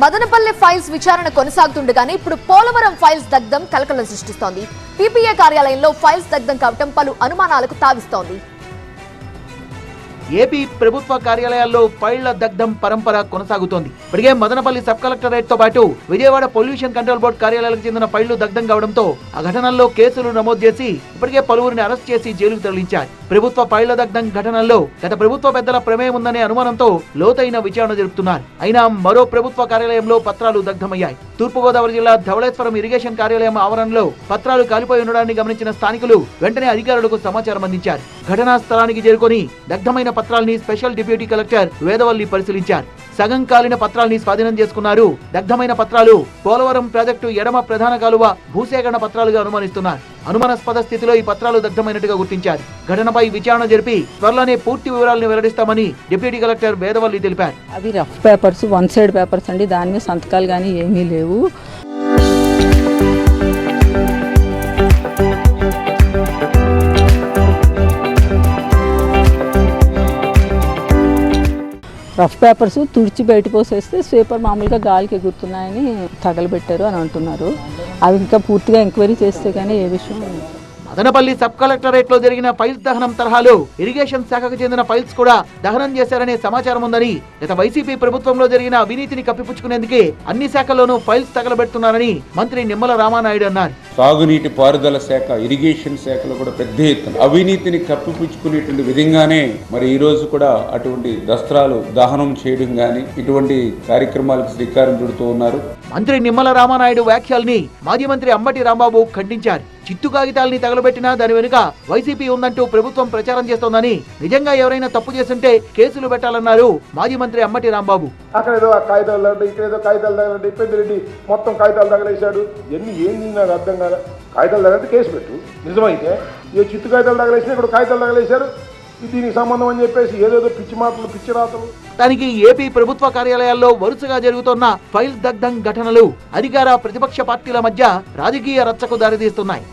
Madanapalle files విచారణ కొనసాగుతుండగానే ఇప్పుడు Polavaram files దగ్ధం కలకలం సృష్టిస్తోంది. పీపీఏ కార్యాలయంలో ఫైల్స్ దగ్ధం కావటం పలు అనుమానాలకు తావిస్తోంది. ఏపీ ప్రభుత్వ కార్యాలయాల్లో ఫైళ్ళ దగ్ధం పరంపర కొనసాగుతోంది. ఇప్పటికే మదనపల్లి సబ్ కలెక్టరేట్తో పాటు విజయవాడ పొల్యూషన్ కంట్రోల్ బోర్డు కార్యాలయాలకు చెందిన ఫైళ్ళు దగ్ధం కావడంతో ఆ ఘటనల్లో కేసులు నమోదు చేసి ఇప్పటికే పలువురిని అరెస్ట్ చేసి జైలుకు తరలించారు. ప్రభుత్వ ఫైళ్ళ దగ్ధం ఘటనల్లో గత ప్రభుత్వ పెద్దల ప్రమేయం ఉందనే అనుమానంతో లోతైన విచారణ జరుపుతున్నారు. అయినా మరో ప్రభుత్వ కార్యాలయంలో పత్రాలు దగ్ధమయ్యాయి. తూర్పుగోదావరి జిల్లా ధవళేశ్వరం ఇరిగేషన్ కార్యాలయం ఆవరణలో పత్రాలు కాలిపోయి ఉండడాన్ని గమనించిన స్థానికులు వెంటనే అధికారులకు సమాచారం అందించారు. ఘటనా స్థలానికి చేరుకొని దగ్ధమైన పత్రాల్ని స్పెషల్ డిప్యూటీ కలెక్టర్ వేదవల్లి పరిశీలించారు. సగం కాలిన పత్రాల్ని స్వాధీనం చేసుకున్నారు. దగ్ధమైన పత్రాలు పోలవరం ప్రాజెక్టు ఎడమ ప్రధాన కాలువ భూసేకరణ పత్రాలుగా అనుమానిస్తున్నారు. అనుమానాస్పద స్థితిలో ఈ పత్రాలు దగ్ధమైనట్టుగా గుర్తించారు. ఘటనపై విచారణ జరిపి త్వరలోనే పూర్తి వివరాలను వెల్లడిస్తామని డిప్యూటీ కలెక్టర్ వేదవల్లి తెలిపారు. అవి rough papers one side papers అండి. దాని మీద సంతకాలు కానీ ఏమీ లేవు. రఫ్ పేపర్స్ తుడిచి బయట పోసేస్తే స్వీపర్ మామూలుగా గాలికి ఎగురుతున్నాయని తగలబెట్టారు అని అంటున్నారు. అవి ఇంకా పూర్తిగా ఎంక్వైరీ చేస్తే కానీ ఏ విషయం మదనపల్లి సబ్ కలెక్టరేట్లో జరిగిన ఫైల్స్ దహనం తరహాలో ఇరిగేషన్ శాఖకు చెందిన ఫైల్స్ కూడా దహనం చేశారనే సమాచారం ఉందని గత వైసీపీ ప్రభుత్వంలో జరిగిన అవినీతిని కప్పిపుచ్చుకునేందుకే అన్ని శాఖల్లోనూ ఫైల్స్ తగలబెడుతున్నారని మంత్రి నిమ్మల రామానాయుడు అన్నారు. సాగునీటి పారుదల శాఖ ఇరిగేషన్ శాఖలో కూడా పెద్ద ఎత్తున అవినీతిని కప్పిపుచ్చుకునేటువంటి విధంగానే మరి ఈ రోజు కూడా అటువంటి దస్త్రాలు దహనం చేయడం గాని ఇటువంటి కార్యక్రమాలకు శ్రీకారం చుడుతూ ఉన్నారు. మంత్రి నిమ్మల రామానాయుడు వ్యాఖ్యల్ని మాజీ మంత్రి అంబటి రాంబాబు ఖండించారు. చిత్తు కాగితాల్ని తగలబెట్టినా దాని వెనుక వైసీపీ ఉందంటూ ప్రభుత్వం ప్రచారం చేస్తోందని నిజంగా ఎవరైనా తప్పు చేస్తుంటే కేసులు పెట్టాలన్నారు మాజీ మంత్రి అంబటి రాంబాబు. అక్కడ ఏదో కాగితాలు తగలడు ఇక్కడ ఏదో కాగితాలు తగలండి మొత్తం కాగితాలు తగలేశాడు. ఎన్ని ఏంది నాకు అర్థం కాదు కాగితాలు కేసు పెట్టు. నిజమైతే? ఏ చిత్తు కాగితాలు తగలేసినా ఇక్కడ కాగితాలు తగలేశారు. ఇది దీనికి సంబంధం అని చెప్పేసి ఏదేదో పిచ్చి మాటలు పిచ్చి రాతలు. దానికి ఏపీ ప్రభుత్వ కార్యాలయాల్లో వరుసగా జరుగుతున్న ఫైల్స్ దగ్ధం ఘటనలు అధికార ప్రతిపక్ష పార్టీల మధ్య రాజకీయ రచ్చకు దారితీస్తున్నాయి.